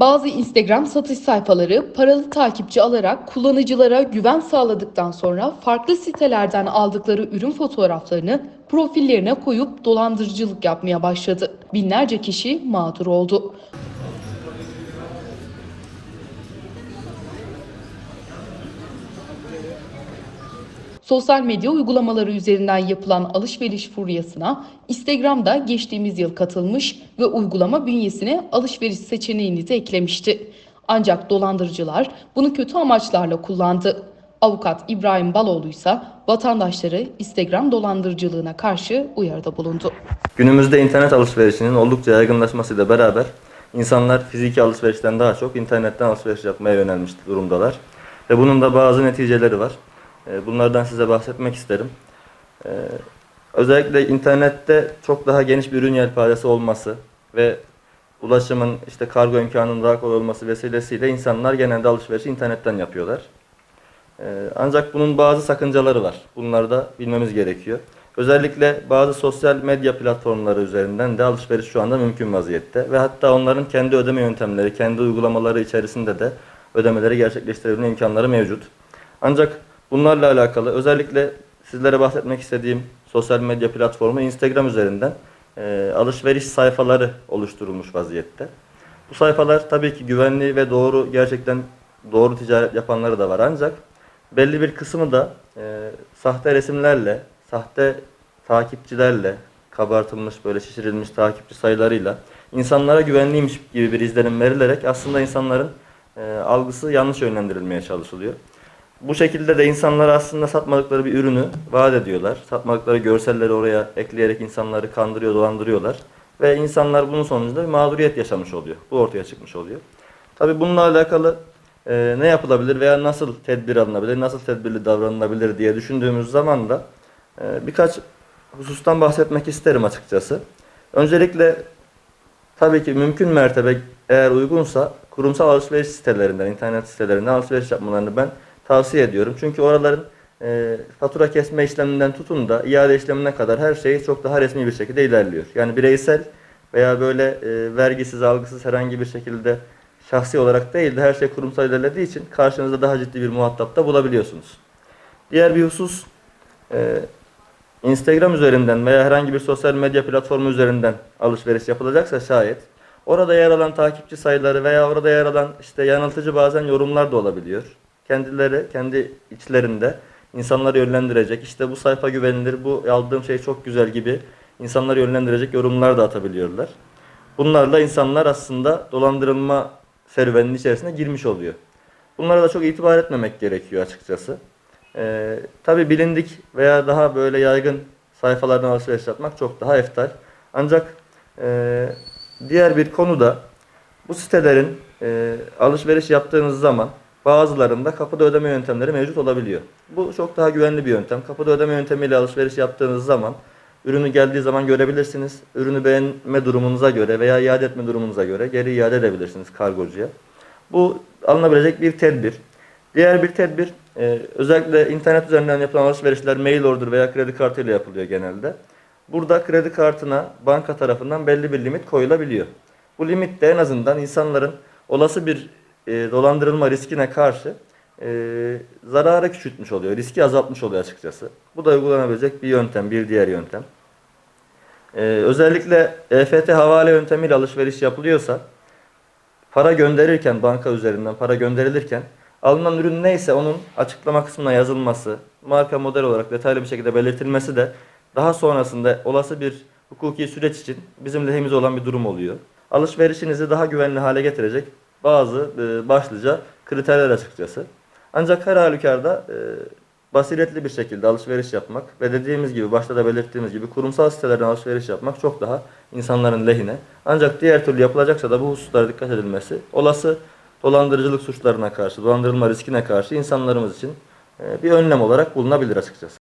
Bazı Instagram satış sayfaları paralı takipçi alarak kullanıcılara güven sağladıktan sonra farklı sitelerden aldıkları ürün fotoğraflarını profillerine koyup dolandırıcılık yapmaya başladı. Binlerce kişi mağdur oldu. Sosyal medya uygulamaları üzerinden yapılan alışveriş furyasına Instagram'da geçtiğimiz yıl katılmış ve uygulama bünyesine alışveriş seçeneğini de eklemişti. Ancak dolandırıcılar bunu kötü amaçlarla kullandı. Avukat İbrahim Baloğlu ise vatandaşları Instagram dolandırıcılığına karşı uyarıda bulundu. Günümüzde internet alışverişinin oldukça yaygınlaşmasıyla beraber insanlar fiziki alışverişten daha çok internetten alışveriş yapmaya yönelmiş durumdalar. Ve bunun da bazı neticeleri var. Ee, Bunlardan size bahsetmek isterim. Ee, Özellikle internette çok daha geniş bir ürün yelpazesi olması ve ulaşımın işte kargo imkanının daha kolay olması vesilesiyle insanlar genelde alışverişi internetten yapıyorlar. Ee, Ancak bunun bazı sakıncaları var. Bunları da bilmemiz gerekiyor. Özellikle bazı sosyal medya platformları üzerinden de alışveriş şu anda mümkün vaziyette. Ve hatta onların kendi ödeme yöntemleri, kendi uygulamaları içerisinde de ödemeleri gerçekleştirebilme imkanları mevcut. Ancak bunlarla alakalı özellikle sizlere bahsetmek istediğim sosyal medya platformu Instagram üzerinden e, alışveriş sayfaları oluşturulmuş vaziyette. Bu sayfalar tabii ki güvenli ve doğru gerçekten doğru ticaret yapanları da var ancak belli bir kısmı da e, sahte resimlerle, sahte takipçilerle, kabartılmış böyle şişirilmiş takipçi sayılarıyla insanlara güvenliymiş gibi bir izlenim verilerek aslında insanların e, algısı yanlış yönlendirilmeye çalışılıyor. Bu şekilde de insanlara aslında satmadıkları bir ürünü vaat ediyorlar. Satmadıkları görselleri oraya ekleyerek insanları kandırıyor, dolandırıyorlar. Ve insanlar bunun sonucunda bir mağduriyet yaşamış oluyor. Bu ortaya çıkmış oluyor. Tabii bununla alakalı e, ne yapılabilir veya nasıl tedbir alınabilir, nasıl tedbirli davranılabilir diye düşündüğümüz zaman da e, birkaç husustan bahsetmek isterim açıkçası. Öncelikle tabii ki mümkün mertebe eğer uygunsa kurumsal alışveriş sitelerinden, internet sitelerinden alışveriş yapmalarını ben tavsiye ediyorum. Çünkü oraların e, fatura kesme işleminden tutun da iade işlemine kadar her şey çok daha resmi bir şekilde ilerliyor. Yani bireysel veya böyle e, vergisiz, algısız herhangi bir şekilde şahsi olarak değil de her şey kurumsal ilerlediği için karşınızda daha ciddi bir muhatap da bulabiliyorsunuz. Diğer bir husus e, Instagram üzerinden veya herhangi bir sosyal medya platformu üzerinden alışveriş yapılacaksa şayet orada yer alan takipçi sayıları veya orada yer alan işte yanıltıcı bazen yorumlar da olabiliyor. Kendileri kendi içlerinde insanları yönlendirecek işte bu sayfa güvenilir bu aldığım şey çok güzel gibi insanları yönlendirecek yorumlar da atabiliyorlar. Bunlarla insanlar aslında dolandırılma serüveninin içerisine girmiş oluyor. Bunlara da çok itibar etmemek gerekiyor açıkçası. Ee, Tabi bilindik veya daha böyle yaygın sayfalardan alışveriş yapmak çok daha eftal. Ancak e, diğer bir konu da bu sitelerin e, alışveriş yaptığınız zaman bazılarında kapıda ödeme yöntemleri mevcut olabiliyor. Bu çok daha güvenli bir yöntem. Kapıda ödeme yöntemiyle alışveriş yaptığınız zaman ürünü geldiği zaman görebilirsiniz. Ürünü beğenme durumunuza göre veya iade etme durumunuza göre geri iade edebilirsiniz kargocuya. Bu alınabilecek bir tedbir. Diğer bir tedbir e, özellikle internet üzerinden yapılan alışverişler mail order veya kredi kartıyla yapılıyor genelde. Burada kredi kartına banka tarafından belli bir limit koyulabiliyor. Bu limit de en azından insanların olası bir e, dolandırılma riskine karşı e, zararı küçültmüş oluyor. Riski azaltmış oluyor açıkçası. Bu da uygulanabilecek bir yöntem, bir diğer yöntem. E, özellikle EFT havale yöntemiyle alışveriş yapılıyorsa para gönderirken banka üzerinden para gönderilirken alınan ürün neyse onun açıklama kısmına yazılması, marka model olarak detaylı bir şekilde belirtilmesi de daha sonrasında olası bir hukuki süreç için bizim lehimize olan bir durum oluyor. Alışverişinizi daha güvenli hale getirecek bazı e, başlıca kriterler açıkçası. Ancak her halükarda e, basiretli bir şekilde alışveriş yapmak ve dediğimiz gibi başta da belirttiğimiz gibi kurumsal sitelerden alışveriş yapmak çok daha insanların lehine. Ancak diğer türlü yapılacaksa da bu hususlara dikkat edilmesi olası dolandırıcılık suçlarına karşı, dolandırılma riskine karşı insanlarımız için e, bir önlem olarak bulunabilir açıkçası.